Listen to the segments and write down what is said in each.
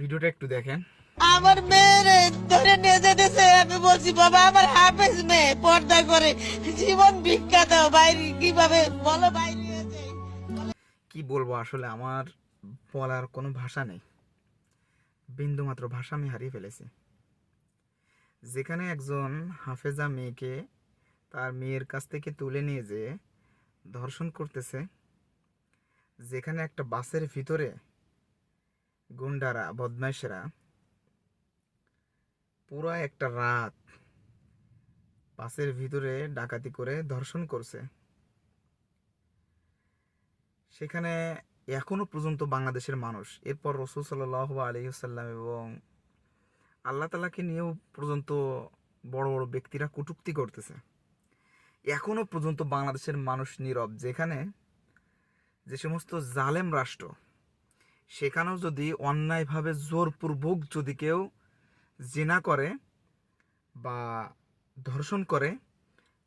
ভিডিওটা একটু দেখেন। আমার মেয়ে ধরে নিয়ে যেতেছে আমি বলছি বাবা আমার হাফেজ মেয়ে পর্দা করে জীবন ভিক্ষা দাও বাইরে কীভাবে বলো বাইরে কি বলব আসলে আমার বলার কোনো ভাষা নেই। বিন্দুমাত্র ভাষা আমি হারিয়ে ফেলেছি। যেখানে একজন হাফেজা মেয়েকে তার মেয়ের কাছ থেকে তুলে নিয়ে যে ধর্ষণ করতেছে যেখানে একটা বাসের ভিতরে গুন্ডারা, বদমাইশেরা পুরো একটা রাত বাসের ভিতরে ডাকাতি করে ধর্ষণ করছে। সেখানে এখনও পর্যন্ত বাংলাদেশের মানুষ, এরপর রসুল সাল্লাহ আলহিসাল্লাম এবং আল্লাহ তালাকে নিয়েও পর্যন্ত বড় বড় ব্যক্তিরা কটুক্তি করতেছে। এখনও পর্যন্ত বাংলাদেশের মানুষ নীরব, যেখানে যে সমস্ত জালেম রাষ্ট্র সেখানেও যদি অন্যায়ভাবে জোরপূর্বক যদি কেউ জেনা করে বা ধর্ষণ করে,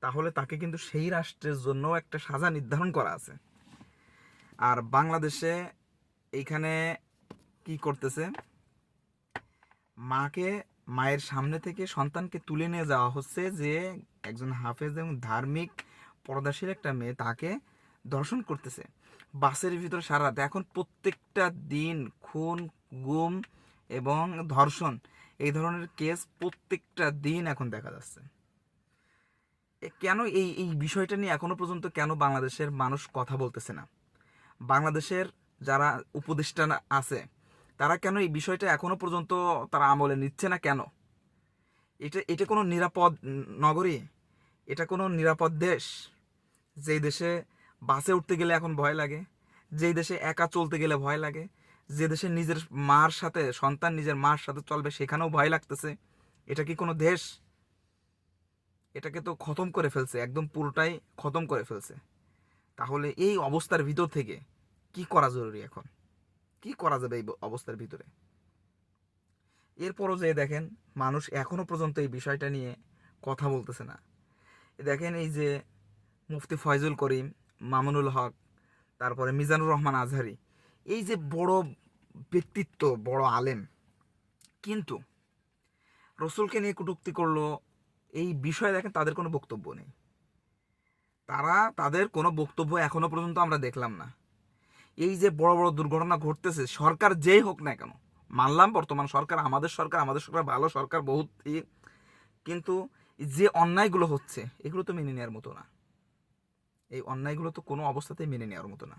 তাহলে তাকে কিন্তু সেই রাষ্ট্রের জন্য একটা সাজা নির্ধারণ করা আছে। আর বাংলাদেশে এইখানে কি করতেছে? মাকে, মায়ের সামনে থেকে সন্তানকে তুলে নিয়ে যাওয়া হচ্ছে যে একজন হাফেজ এবং ধার্মিক পর্দাশীল একটা মেয়ে, তাকে দর্শন করতেছে। বাসের ভিতরে সারা রাত। এখন প্রত্যেকটা দিন খুন, গুম এবং ধর্ষণ, এই ধরনের কেস প্রত্যেকটা দিন এখন দেখা যাচ্ছে। কেন এই এই বিষয়টা নিয়ে এখনও পর্যন্ত কেন বাংলাদেশের মানুষ কথা বলতেছে না? বাংলাদেশের যারা উপদেষ্টা আছে, তারা কেন এই বিষয়টা এখনও পর্যন্ত তারা আমলে নিচ্ছে না কেন? এটা এটা কোনো নিরাপদ নগরী? এটা কোনো নিরাপদ দেশ? যেই দেশে বাসে উঠতে গেলে এখন ভয় লাগে। যেই দেশে একা চলতে গেলে ভয় লাগে। যে দেশে নিজের মার সাথে, সন্তান নিজের মার সাথে চলবে, সেখানেও ভয় লাগতেছে। এটা কি কোনো দেশ? এটাকে তো খতম করে ফেলছে, একদম পুরোটাই খতম করে ফেলছে। তাহলে এই অবস্থার ভিতর থেকে কি করা জরুরি এখন? কি করা যাবে এই অবস্থার ভিতরে? এরপরও যে দেখেন, মানুষ এখনও পর্যন্ত এই বিষয়টা নিয়ে কথা বলতেছে না। দেখেন এই যে মুফতি ফয়জুল করিম মামুনুল হক, তারপরে মিজানুর রহমান আজহারি, এই যে বড় ব্যক্তিত্ব, বড় আলেম। কিন্তু রসুলকে নিয়ে কটূক্তি করল, এই বিষয়ে দেখেন তাদের কোনো বক্তব্য নেই। তারা, তাদের কোনো বক্তব্য এখনও পর্যন্ত আমরা দেখলাম না। এই যে বড় বড় দুর্ঘটনা ঘটতেছে, সরকার যেই হোক না কেন, মানলাম বর্তমান সরকার, আমাদের সরকার আমাদের সরকার ভালো সরকার, বহুত কিন্তু যে অন্যায়গুলো হচ্ছে, এগুলো তো মেনে নেওয়ার মতো না। এই অন্যায়গুলো তো কোনো অবস্থাতেই মেনে নেওয়ার মতো না।